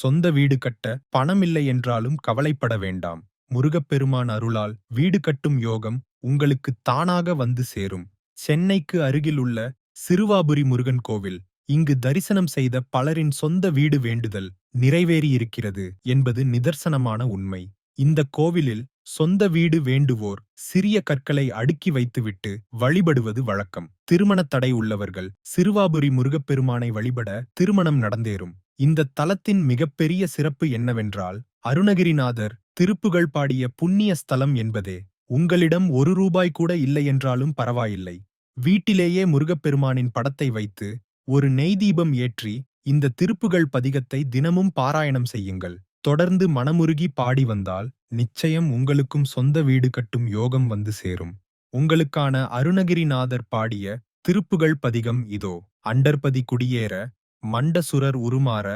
சொந்த வீடு கட்ட பணமில்லை என்றாலும் கவலைப்பட வேண்டாம். முருகப்பெருமான் அருளால் வீடு கட்டும் யோகம் உங்களுக்கு தானாக வந்து சேரும். சென்னைக்கு அருகில் உள்ள சிறுவாபுரி முருகன் கோவில் இங்கு தரிசனம் செய்த பலரின் சொந்த வீடு வேண்டுதல் நிறைவேறியிருக்கிறது என்பது நிதர்சனமான உண்மை. இந்த கோவிலில் சொந்த வீடு வேண்டுவோர் சிறிய கற்களை அடுக்கி வைத்துவிட்டு வழிபடுவது வழக்கம். திருமணத் தடை உள்ளவர்கள் சிறுவாபுரி முருகப்பெருமானை வழிபட திருமணம் நடந்தேறும். இந்த தலத்தின் மிகப்பெரிய சிறப்பு என்னவென்றால் அருணகிரிநாதர் திருப்புகழ் பாடிய புண்ணிய ஸ்தலம் என்பதே. உங்களிடம் ஒரு ரூபாய் கூட இல்லை என்றாலும் பரவாயில்லை. வீட்டிலேயே முருகப்பெருமானின் படத்தை வைத்து ஒரு நெய்தீபம் ஏற்றி இந்த திருப்புகழ் பதிகத்தை தினமும் பாராயணம் செய்யுங்கள். தொடர்ந்து மனமுருகி பாடி வந்தால் நிச்சயம் உங்களுக்கும் சொந்த வீடு கட்டும் யோகம் வந்து சேரும். உங்களுக்கான அருணகிரிநாதர் பாடிய திருப்புகழ் பதிகம் இதோ. அண்டர்பதி குடியேற மண்டசுரர் உருமாற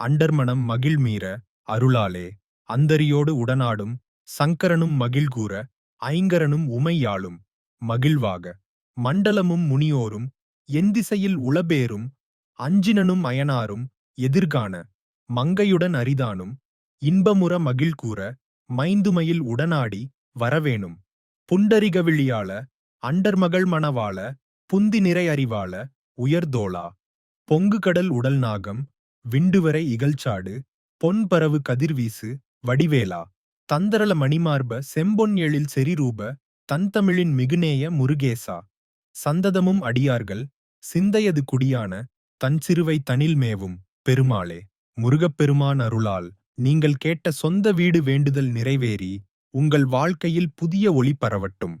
அண்டர்மணம் மகிழ்மீற அருளாலே. அந்தரியோடு உடனாடும் சங்கரனும் மகிழ்கூற ஐங்கரனும் உமையாளும் மகிழ்வாக. மண்டலமும் முனியோரும் எந்திசையில் உளபேரும் அஞ்சினனும் அயனாரும் எதிர்காண மங்கையுடன் அரிதானும் இன்பமுற மகிழ்கூற மைந்துமையில் உடனாடி வரவேணும். புண்டரிகவிழியாள அண்டர்மகள் மணவாள புந்தி நிறை அறிவாள உயர்தோளா பொங்குகடல் உடல் நாகம் விண்டுவரை இகழ்ச்சாடு பொன்பரவு கதிர்வீசு வடிவேலா. தந்தரல மணிமார்ப செம்பொன் எழில் செரிரூப தன்தமிழின் மிகுநேய முருகேசா. சந்ததமும் அடியார்கள் சிந்தையது குடியான தன் சிறுவை தனில் மேவும் பெருமாளே. முருகப்பெருமான் அருளால் நீங்கள் கேட்ட சொந்த வீடு வேண்டுதல் நிறைவேறி உங்கள் வாழ்க்கையில் புதிய ஒளி பரவட்டும்.